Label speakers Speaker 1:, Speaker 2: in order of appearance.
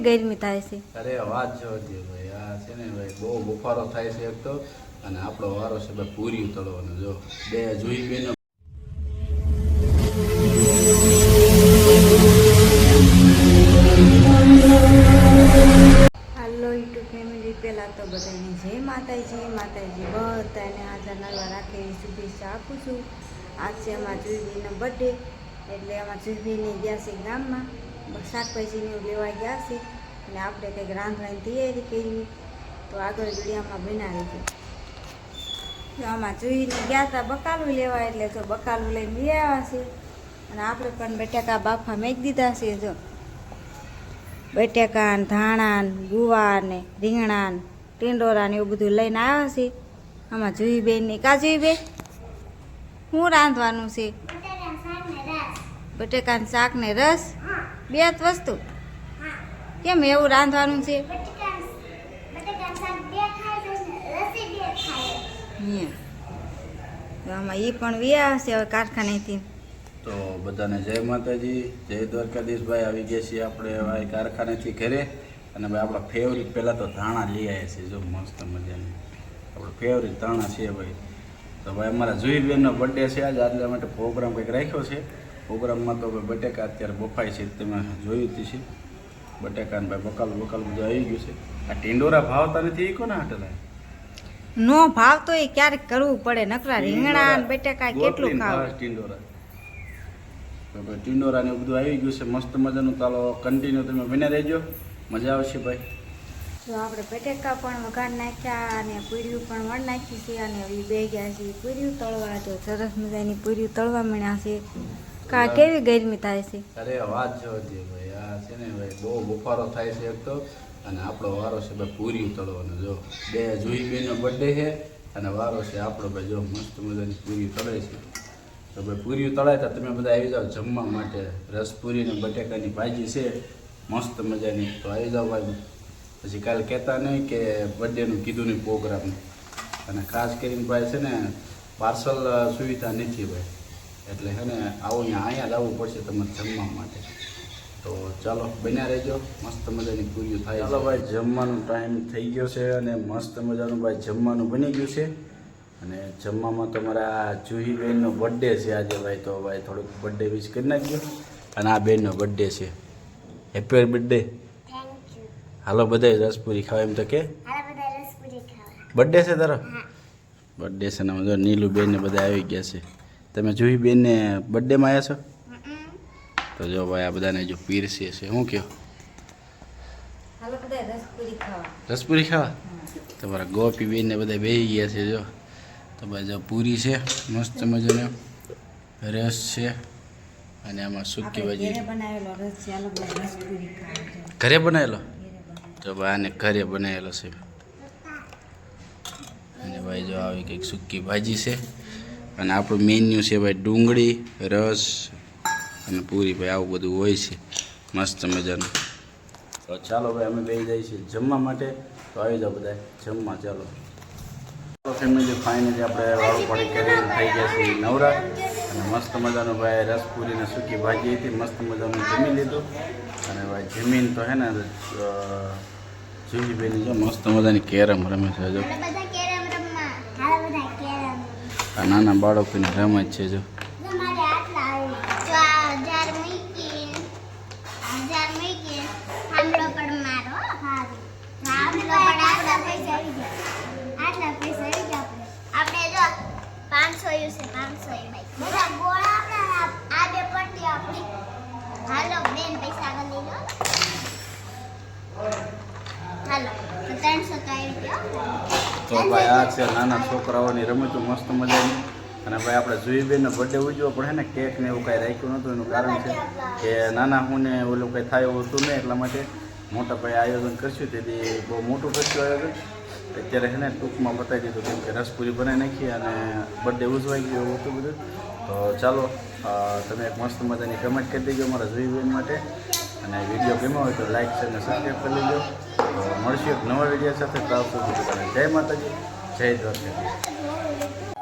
Speaker 1: કેવી ગરમી થાય છે?
Speaker 2: અરે વાત જોજે ભાઈ. આ છે ને ભાઈ બહુ બફારો થાય છે એક તો. અને આપણો વારો છે ભાઈ પૂરી તળવાનો. જો બે જોઈ બેનો.
Speaker 1: હાલો યુટ્યુબ ફેમિલી. પહેલાં તો બધાને જય માતાજી. માતાજી બધાને હાજર નવા રાખે. એવી શુભેચ્છા આપું છું. આજ છે અમારા જુઈબીનો બર્થડે એટલે અમારા જુઈબીને ગયા છે ગામમાં. શાકભાજીને એવું લેવા ગયા છે. અને આપણે કંઈક રાંધવાની તૈયારી કરી. તો આગળ વિડીયોમાં બનાવી જો આમાં જોઈને ગયા હતા બકાલું લેવા, એટલે જો બકાલું લઈને લઈ આવ્યા છે. અને આપણે પણ બટાકા બાફા મેક દીધા છે જો. બટાકા ને ધાણા ને ગુવાર ને રીંગણા ને ટીંડોરા ને એવું બધું લઈને આવ્યા છે. આમાં જુઈ બેન ને કા જુઈ બેન? શું રાંધવાનું છે? બટેકા ને શાક ને રસ. બે જ વસ્તુ. કેમ એવું રાંધવાનું છે. આમાં એ પણ વ્યા છે હવે કારખાનેથી.
Speaker 2: તો બધાને જય માતાજી, જય દ્વારકાધીશભાઈ, આવી ગયા છીએ આપણે ભાઈ કારખાનેથી ઘરે. અને ભાઈ આપણા ફેવરિટ પહેલાં તો ધાણા લઈ આવ્યા છે જો મસ્ત મજાની. આપણો ફેવરિટ ધાણા છે ભાઈ. તો ભાઈ અમારા જુહીરબેનનો બર્થડે છે આજે, આટલા માટે પ્રોગ્રામ કંઈક રાખ્યો છે. પ્રોગ્રામમાં તો ભાઈ બટેકા અત્યારે બફાય છે તમે જોયું તી છે બટેકા ને ભાઈ બકાલ બકાલ બધું આવી ગયું છે. આ ટીંડોરા ભાવતા નથી એ કોને હાટલા
Speaker 1: નો ભાવ તો એ ક્યારેક કરવું પડે નકરા રીંગણા ને બટેકા કેટલું ખાવ?
Speaker 2: ટીંડોરા. ભાઈ ટીંડોરા ને બધું આવી ગયું છે મસ્ત મજાનું. ચાલો કન્ટિન્યુ તમે બને રહેજો. મજા આવશે ભાઈ.
Speaker 1: જો આપણે બટેકા પણ વઘાર નાખ્યા અને પૂર્યું પણ વણ નાખી છે અને એ બે ગયા છે. પૂર્યું તળવા તો સરસ મજાની પૂર્યું તળવા મળ્યા છે. કા કેવી ગરમી થાય છે?
Speaker 2: અરે વાત જોજે ભાઈ આ છે ને ભાઈ બહુ બફારો થાય છે એક તો. અને આપણો વારો છે ભાઈ પૂરી ઉતળવાનો જો. બે જુઈ બેનો બર્થડે છે અને વારો છે આપણો ભાઈ જો મસ્ત મજાની પૂરી તળે છે. તો ભાઈ પૂરી તળાય તો તમે બધા આવી જાઓ જમવા માટે. રસપુરી ને બટેકાની ભાજી છે મસ્ત મજાની. તો આવી જાઓ ભાઈ. પછી કાલે કહેતા નહીં કે બર્થડેનું કીધું નહીં પ્રોગ્રામ અને ખાસ કરીને ભાઈ છે ને પાર્સલ સુવિધા નથી ભાઈ. એટલે હે ને આવું અહીંયા અહીંયા જ આવવું પડશે તમારે જમવા માટે. તો ચાલો બન્યા રહેજો. મસ્ત મજાની પૂરીઓ થાય ચાલો ભાઈ જમવાનું ટાઈમ થઈ ગયો છે અને મસ્ત મજાનું ભાઈ જમવાનું બની ગયું છે. અને જમવામાં તમારા મારા જુહી બેનનો બર્થડે છે આજે ભાઈ તો ભાઈ થોડુંક બર્થડે વિશ કરી નાખજો. અને આ બેનનો બર્થડે છે. હેપી બર્થડે હાલો બધા રસપુરી ખાવા એમ તો કે? બર્થડે છે તારો? બર્થડે છે ને આમાં જો નીલુ બેન ને બધા આવી ગયા છે. તમે જુહી બેનને બર્થડેમાં આવ્યા છો? તો જો ભાઈ આ બધાને જો પીરસીએ છે. શું કહો
Speaker 1: રસપુરી ખાવા.
Speaker 2: તમારા ગોપી બેન ને બધા બેસી ગયા છે જો. તો ભાઈ જો પૂરી છે મસ્ત મજાનો રસ છે અને આમાં સૂકી ભાજી.
Speaker 1: ઘરે બનાવેલો.
Speaker 2: તો ભાઈ આને ઘરે બનાવેલો છે. અને ભાઈ જો આવી કંઈક સૂકી ભાજી છે. અને આપણું મેન્યુ છે ભાઈ ડુંગળી, રસ અને પૂરી. ભાઈ, આવું બધું હોય છે. મસ્ત મજાનું. તો ચાલો ભાઈ, અમે બે જઈએ છીએ જમવા માટે. તો આવી જાઓ બધા જમવા, ચાલો. ફેમિલી ફાઇનલી આપણે વાળું પાણી કરીને થઈ ગયા છે નવરા. અને મસ્ત મજાનું ભાઈ રસ પૂરીને સૂકી ભાજી હતી. મસ્ત મજાનું જમી લીધું. અને ભાઈ, જમીન તો હે ને જુજી બેની જો મસ્ત મજાની કેરમ રમે છે જો આ નાના બાળકોની રમત છે જો.
Speaker 3: તમારે આટલા આવી જો આ હજાર મૂકીને આ હજાર મૂકીને થાંભલો પણ મારો હારું થાંભલો પણ આટલા પૈસા આવી ગયા આટલા પૈસા આવી ગયા આપણે આપણે જો પાંચસો યુ છે પાંચસો એ ભાઈ બધા ગોળા આપણા અને આ આ બે પટ્ટી આપણી હાલો બેન પૈસા આગળ લઈ લો હાલો તો ત્રણસો તો આવી ગયો
Speaker 2: તો ભાઈ આ છે નાના છોકરાઓની રમતો, મસ્ત મજાની. અને ભાઈ આપણે જુઈબેનનો બર્થડે ઉજવો હે ને કેક ને એવું કાંઈ રાખ્યું નહોતું, એનું કારણ છે કે નાના હું ને ઓલું કંઈ થાય એવું હતું નહીં એટલા માટે મોટા ભાઈ આયોજન કરશું. તેથી બહુ મોટું કરશું આયોજન. અત્યારે છે ને ટૂંકમાં બતાવી દીધું કેમ કે રસપુરી બનાવી નાખી અને બર્થડે ઉજવાઈ ગયો એવું હતું બધું. તો ચાલો તમે એક મસ્ત મજાની કમેન્ટ કરી દેજો મારા જુઈબેન માટે. અને વીડિયો ગમ્યો હોય તો લાઇક છે અને સબસ્ક્રાઈબ કરી લેજો. મળશું એક નવા વીડિયો સાથે જય માતાજી જય દ્વારકા